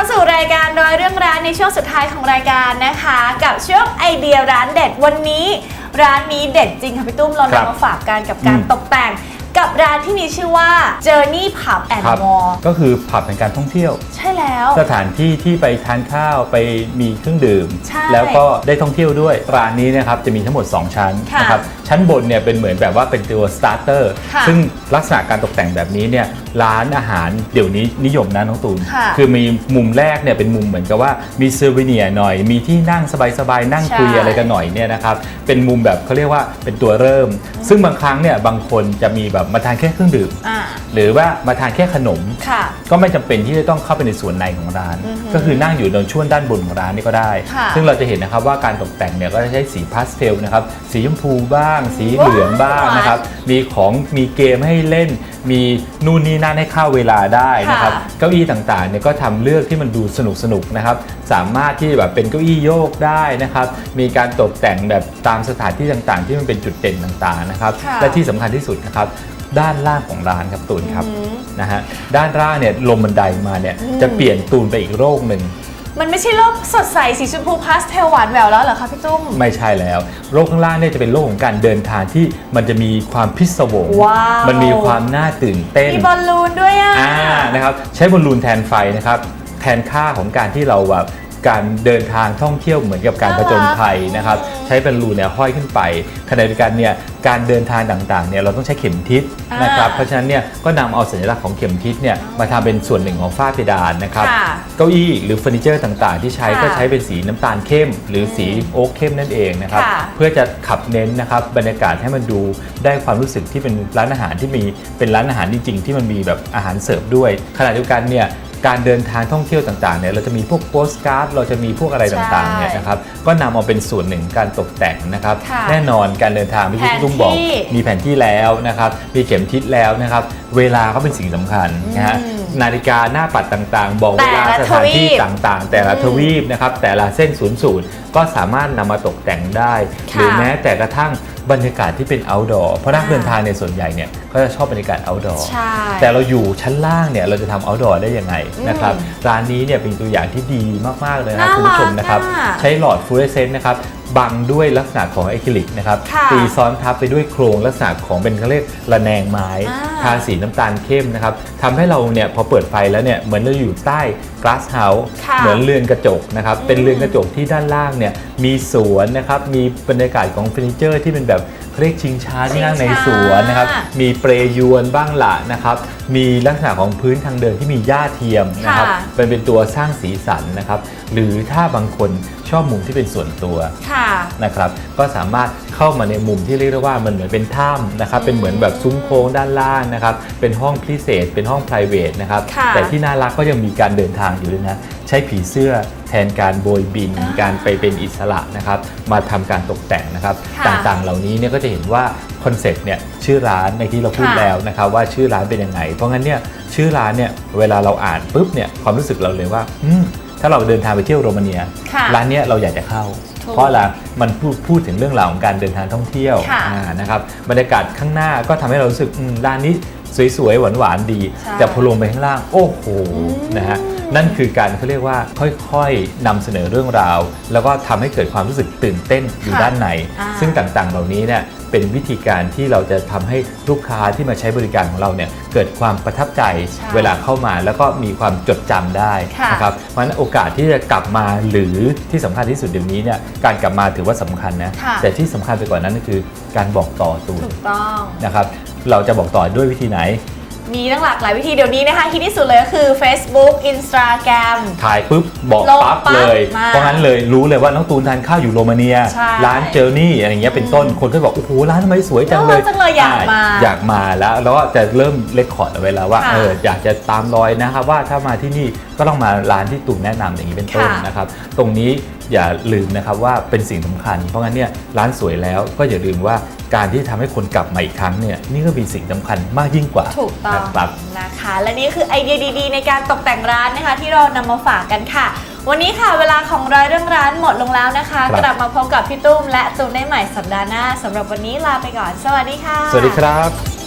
เข้าสู่รายการร้อยเรื่องร้านในช่วงสุดท้ายของรายการนะคะ กับช่วงไอเดียร้านเด็ดวันนี้ ร้านนี้เด็ดจริงค่ะพี่ตุ้มเราครับนำมาฝากกันกับการอืม ตกแต่ง กับร้านที่มีชื่อว่า Journey Pub and ครับ More ก็คือผับแห่งการท่องเที่ยว ใช่แล้ว สถานที่ที่ไปทานข้าวไปมีเครื่องดื่ม ใช่แล้วก็ได้ท่องเที่ยวด้วย ร้านนี้นะครับจะมีทั้งหมด 2 ชั้นค่ะนะครับชั้นบนเนี่ยเป็นเหมือนแบบว่าเป็นตัวสตาร์เตอร์ค่ะซึ่งลักษณะการตกแต่งแบบนี้เนี่ยร้านอาหารเดี๋ยวนี้นิยมนะน้องตูนค่ะคือมีมุมแรกเนี่ยเป็นมุมเหมือนกับว่ามีเซอร์วิเนียหน่อย มีที่นั่งสบายๆนั่งคุยใช่ อะไรกันหน่อยเนี่ยนะครับเป็นมุมแบบเขาเรียกว่าเป็นตัวเริ่ม ซึ่งบางครั้งเนี่ยบางคนจะมีแบบมาทานแค่เครื่องดื่ม อ่า หรือว่ามาทานแค่ขนม ค่ะ ก็ไม่จำเป็นที่จะต้องเข้าไปในส่วนในของร้าน อือฮึก็คือนั่งอยู่ในช่วงด้านบนของร้านนี่ก็ได้ ค่ะซึ่งเราจะเห็นนะครับว่าการตกแต่งเนี่ยก็จะใช้สีพาสเทลนะครับ สีชมพูบ้าง สีเหลืองบ้างนะครับ มีของมีเกมให้เล่น มีนู่นนี่นั่นให้เข้าเวลาได้นะครับ ค่ะเก้าอี้ต่างๆเนี่ยก็ทำเลือกที่มันดูสนุกสนุกๆนะครับ สามารถที่แบบเป็นเก้าอี้โยกได้นะครับ มีการตกแต่งแบบตามสถานที่ต่างๆ ที่มันเป็นจุดเด่นต่างๆนะครับ ค่ะ และที่สำคัญที่สุดนะครับ ด้านล่างของร้านครับตูนครับอืม นะฮะด้านล่างเนี่ยลมบันไดมาเนี่ยอืมจะเปลี่ยนตูนไปอีกโลกหนึ่ง มันไม่ใช่โลกสดใสสีชมพูพาสเทลหวานแหววแล้วเหรอคะพี่ตุ้ม ไม่ใช่แล้วโลกข้างล่างเนี่ยจะเป็นโลกของการเดินทางที่มันจะมีความพิศวงว้าว มันมีความน่าตื่นเต้นมีบอลลูนด้วยอะ อ่านะครับใช้บอลลูนแทนไฟนะครับแทนค่าของการที่เราแบบ การเดินทางท่องเที่ยวเหมือนกับการผจญภัยนะครับใช้บอลลูนเนี่ยห้อยขึ้นไปขณะเดียวกันเนี่ยการเดินทางต่างๆเนี่ยเราต้องใช้เข็มทิศนะครับอ่าเพราะฉะนั้นเนี่ยก็นำเอาสัญลักษณ์ของเข็มทิศเนี่ยมาทำเป็นส่วนหนึ่งของฝ้าเพดานนะครับค่ะเก้าอี้หรือเฟอร์นิเจอร์ต่างๆ ที่ใช้ค่ะก็ใช้เป็นสีน้ำตาลเข้ม หรือสีโอ๊กเข้มนั่นเองนะครับค่ะเพื่อจะขับเน้นนะครับบรรยากาศให้มันดูได้ความรู้สึกที่เป็นร้านอาหารที่มีเป็นร้านอาหารจริงๆที่มันมีแบบอาหารเสิร์ฟด้วยขณะเดียวกันเนี่ย การเดินทางท่องเที่ยวต่างๆเนี่ยเราจะมีพวกโปสการ์ดเราจะมีพวกอะไรต่างๆเนี่ยนะครับก็นำเอาเป็นส่วนหนึ่งการตกแต่งนะครับ ค่ะแน่นอนการเดินทางที่พี่ตุ้มบอก แผนที่ มีแผนที่แล้วนะครับมีเข็มทิศแล้วนะครับ เวลาก็เป็นสิ่งสำคัญนะฮะ อืม นาฬิกาหน้าปัดต่างๆ บอกเวลาแต่ละสถานที่ทวีปต่างๆ แต่ละทวีปนะครับแต่ละเส้นศูนย์สูตรก็สามารถนำมาตกแต่งได้ค่ะหรือแม้แต่กระทั่งบรรยากาศที่เป็น outdoor เพราะนักอ่า เดินทางในยส่วนใหญ่เนี่ยก็จะชอบบรรยากาศ outdoor ใช่ แต่เราอยู่ชั้นล่างเนี่ยเราจะทำ outdoor ได้ยังไงนะครับอืมร้านนี้เนี่ยเป็นตัวอย่างที่ดีมากๆเลยนะน่าคุณผู้ชมนะครับ รักอะใช้หลอดฟลูออเรสเซนต์นะครับ บังด้วยลักษณะของอะคริลิกนะครับค่ะตีซ้อนทับไปด้วยโครงลักษณะของเป็นเขาเรียกระแนงไม้อ่า ทาสีน้ำตาลเข้มนะครับทำให้เราเนี่ยพอเปิดไฟแล้วเนี่ยเหมือนเราอยู่ใต้ glass house ค่ะเหมือนเรือนกระจกนะครับเป็นเรือนกระจกที่ด้านล่างเนี่ยมีสวนนะครับมีบรรยากาศของเฟอร์นิเจอร์ที่เป็นแบบ เขาเรียกชิงช้าที่นั่งในสวนนะครับชิงช้ามีเปรยวนบ้างละนะครับ มีลักษณะของพื้นทางเดินที่มีหญ้าเทียมนะครับค่ะเป็นเป็นตัวสร้างสีสันนะครับ หรือถ้าบางคนชอบมุมที่เป็นส่วนตัวค่ะนะครับ ก็สามารถเข้ามาในมุมที่เรียกได้ว่ามันเหมือนเป็นถ้ำนะครับ เป็นเหมือนแบบซุ้มโค้งด้านล่างนะครับ เป็นห้องพิเศษ เป็นห้อง p r i v a t นะครับค่ะแต่ที่น่ารักก็ยังมีการเดินทางอยู่ด้วยนะ ใช้ผีเสื้อแทนการโบยบินอ่าการไปเป็นอิสระนะครับ มาทำการตกแต่งนะครับค่ะต่างๆ เหล่านี้เนี่ยก็จะเห็นว่าคอนเซ็ปต์เนี่ยชื่อร้านในที่เราพูดค่ะแล้วนะครับว่าชื่อร้านเป็นยังไง เพราะงั้นเนี่ยชื่อร้านเนี่ยเวลาเราอ่านปุ๊บเนี่ยความรู้สึกเราเลยว่าอืมถ้าเราเดินทางไปเที่ยวโรมาเนียค่ะร้านเนี้ยเราอยากจะเข้าถูกเพราะอะไรมันพูดพูดถึงเรื่องราวของการเดินทางท่องเที่ยวค่ะอ่านะครับบรรยากาศข้างหน้าก็ทำให้เรารู้สึกอืมร้านนี้ สวยๆ หวานๆ ดีใช่แต่พอลงไปข้างล่าง โอ้โหมนะฮะนั่นคือการเขาเรียกว่าค่อยๆนำเสนอเรื่องราว แล้วก็ทำให้เกิดความรู้สึกตื่นเต้นอยู่ค่ะด้านในอ่าซึ่งต่างๆ เหล่านี้เนี่ย เป็นวิธีการที่เราจะทำให้ลูกค้าที่มาใช้บริการของเราเนี่ยเกิดความประทับใจใช่เวลาเข้ามาแล้วก็มีความจดจำได้ค่ะนะครับเพราะฉะนั้นโอกาสที่จะกลับมาหรือที่สำคัญที่สุดเดี๋ยวนี้เนี่ยการกลับมาถือว่าสำคัญนะค่ะแต่ที่สำคัญไปกว่านั้นก็คือการบอกต่อตูนถูกต้องนะครับเราจะบอกต่อด้วยวิธีไหน มีตั้งหลากหลายวิธีเดี๋ยวนี้นะคะฮิตที่สุดเลยก็คือ Facebook Instagram ถ่ายปุ๊บบอกลงปั๊บปั๊บเลย มาเพราะงั้นเลยรู้เลยว่าน้องตูนทานข้าวอยู่โรมาเนีย ใช่ร้านเจอร์นี่อะไรเงี้ยเป็นต้นคนก็บอกโอ้โหร้านทำไมสวยจังเลยเออจังเลยอยากมา อยากมาแล้วแล้วก็จะเริ่มเลคคอร์ดเอาไว้แล้วว่าค่ะ เอออยากจะตามรอยนะครับว่าถ้ามาที่นี่ ก็ต้องมาร้านที่ตูนแนะนำอย่างนี้เป็นต้นค่ะนะครับ ตรงนี้อย่าลืมนะครับว่าเป็นสิ่งสำคัญ เพราะงั้นเนี่ยร้านสวยแล้วก็อย่าลืมว่าการที่ทำให้คนกลับมาอีกครั้งเนี่ยนี่ก็มีสิ่งสำคัญมากยิ่งกว่าถูกต้อง นะครับ นะคะ และนี่คือไอเดียดีๆ ในการตกแต่งร้านนะคะ ที่เรานำมาฝากกันค่ะ วันนี้ค่ะเวลาของร้อยเรื่องร้านหมดลงแล้วนะคะ ครับ กลับมาพบกับพี่ตุ้มและตูนได้ใหม่สัปดาห์หน้าสำหรับวันนี้ลาไปก่อน สวัสดีค่ะ สวัสดีครับ